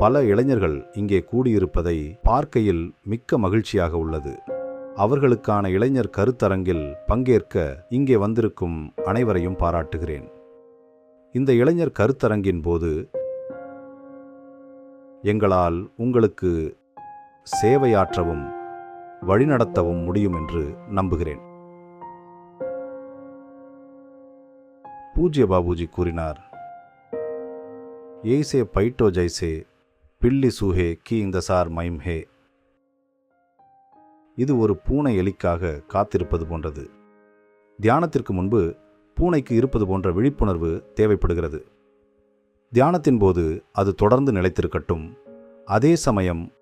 பல இளைஞர்கள் இங்கே கூடியிருப்பதை பார்க்கையில் மிக்க மகிழ்ச்சியாக உள்ளது. அவர்களுக்கான இளைஞர் கருத்தரங்கில் பங்கேற்க இங்கே வந்திருக்கும் அனைவரையும் பாராட்டுகிறேன். இந்த இளைஞர் கருத்தரங்கின் போது எங்களால் உங்களுக்கு சேவையாற்றவும் வழிநடத்தவும் முடியும் என்று நம்புகிறேன். பூஜ்ய பாபுஜி கூறினார் ஏசே பைட்டோ ஜைசே பில்லி சூஹே கி இந்த சார் மைம் ஹே. இது ஒரு பூனை எலிக்காக காத்திருப்பது போன்றது. தியானத்திற்கு முன்பு பூனைக்கு இருப்பது போன்ற விழிப்புணர்வு தேவைப்படுகிறது. தியானத்தின் போது அது தொடர்ந்து நிலைத்திருக்கட்டும். அதே சமயம்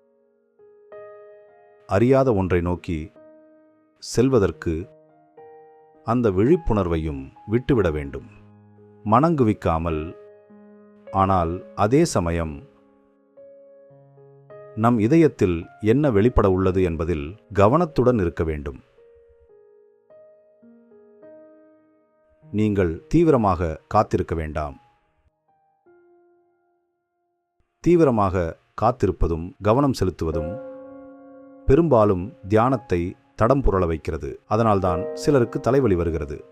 அறியாத ஒன்றை நோக்கி செல்வதற்கு அந்த விழிப்புணர்வையும் விட்டுவிட வேண்டும். மனங்குவிக்காமல் ஆனால் அதே சமயம் நம் இதயத்தில் என்ன வெளிப்பட உள்ளது என்பதில் கவனத்துடன் இருக்க வேண்டும். நீங்கள் தீவிரமாக காத்திருக்க வேண்டாம். தீவிரமாக காத்திருப்பதும் கவனம் செலுத்துவதும் பெரும்பாலும் தியானத்தை தடம் புரள வைக்கிறது. அதனால்தான் சிலருக்கு தலைவலி வருகிறது.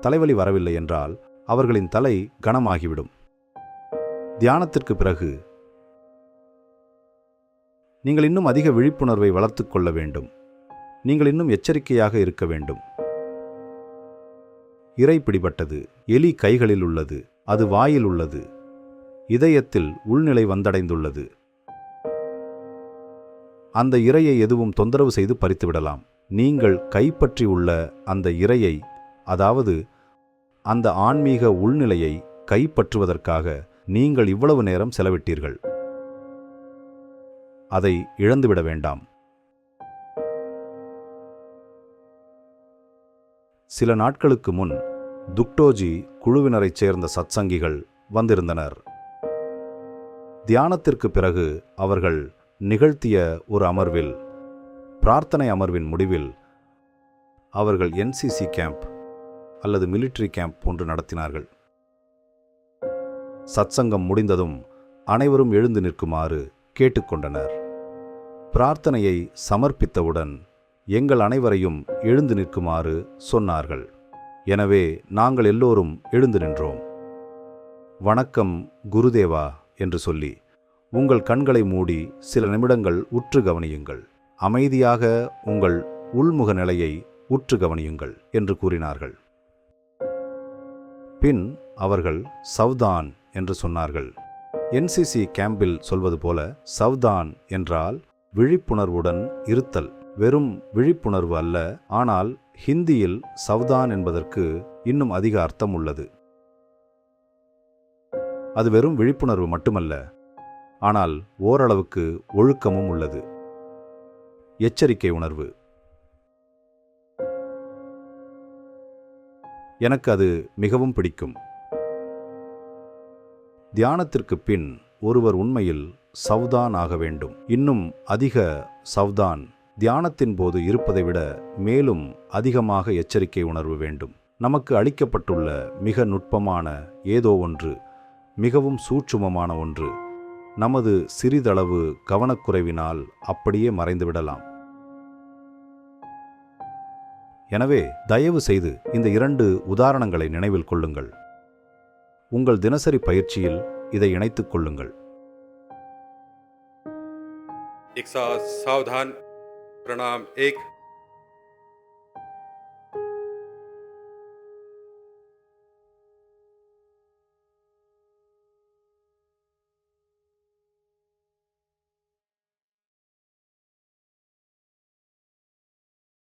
தலைவலி வரவில்லை என்றால் அவர்களின் தலை கனமாகிவிடும். தியானத்திற்கு பிறகு நீங்கள் இன்னும் அதிக விழிப்புணர்வை வளர்த்து கொள்ள வேண்டும். நீங்கள் இன்னும் எச்சரிக்கையாக இருக்க வேண்டும். இறை பிடிபட்டது எலி கைகளில் உள்ளது அது வாயில் உள்ளது இதயத்தில் உள்நிலை வந்தடைந்துள்ளது. அந்த இரையை எதுவும் தொந்தரவு செய்து பறித்துவிடலாம். நீங்கள் கைப்பற்றி உள்ள அந்த இரையை அதாவது அந்த ஆன்மீக உள்நிலையை கைப்பற்றுவதற்காக நீங்கள் இவ்வளவு நேரம் செலவிட்டீர்கள். அதை இழந்துவிட வேண்டாம். சில நாட்களுக்கு முன் துக்டோஜி குழுவினரைச் சேர்ந்த சத்சங்கிகள் வந்திருந்தனர். தியானத்திற்கு பிறகு அவர்கள் நிகழ்த்திய ஒரு அமர்வில் பிரார்த்தனை அமர்வின் முடிவில் அவர்கள் என்சிசி கேம்ப் அல்லது மிலிட்டரி கேம்ப் ஒன்று நடத்தினார்கள். சத்சங்கம் முடிந்ததும் அனைவரும் எழுந்து நிற்குமாறு கேட்டுக்கொண்டனர். பிரார்த்தனையை சமர்ப்பித்தவுடன் எங்கள் அனைவரையும் எழுந்து நிற்குமாறு சொன்னார்கள். எனவே நாங்கள் எல்லோரும் எழுந்து நின்றோம். வணக்கம் குருதேவா என்று சொல்லி உங்கள் கண்களை மூடி சில நிமிடங்கள் உற்று கவனியுங்கள். அமைதியாக உங்கள் உள்முக நிலையை உற்று கவனியுங்கள் என்று கூறினார்கள். பின் அவர்கள் சவ்தான் என்று சொன்னார்கள். என்சிசி கேம்பில் சொல்வது போல சவ்தான் என்றால் விழிப்புணர்வுடன் இருத்தல் வெறும் விழிப்புணர்வு அல்ல ஆனால் ஹிந்தியில் சவ்தான் என்பதற்கு இன்னும் அதிக அர்த்தம் உள்ளது. அது வெறும் விழிப்புணர்வு மட்டுமல்ல ஆனால் ஓரளவுக்கு ஒழுக்கமும் உள்ளது. எச்சரிக்கை உணர்வு. எனக்கு அது மிகவும் பிடிக்கும். தியானத்திற்கு பின் ஒருவர் உண்மையில் சவுதான் ஆக வேண்டும். இன்னும் அதிக சவ்தான் தியானத்தின் போது இருப்பதை விட மேலும் அதிகமாக எச்சரிக்கை உணர்வு வேண்டும். நமக்கு அளிக்கப்பட்டுள்ள மிக நுட்பமான ஏதோ ஒன்று மிகவும் சூட்சுமமான ஒன்று நமது சிறிதளவு கவனக்குறைவினால் அப்படியே மறைந்துவிடலாம். எனவே தயவு செய்து இந்த இரண்டு உதாரணங்களை நினைவில் கொள்ளுங்கள். உங்கள் தினசரி பயிற்சியில் இதை இணைத்துக் கொள்ளுங்கள். சாவதான் பிரணாம் ஏக்.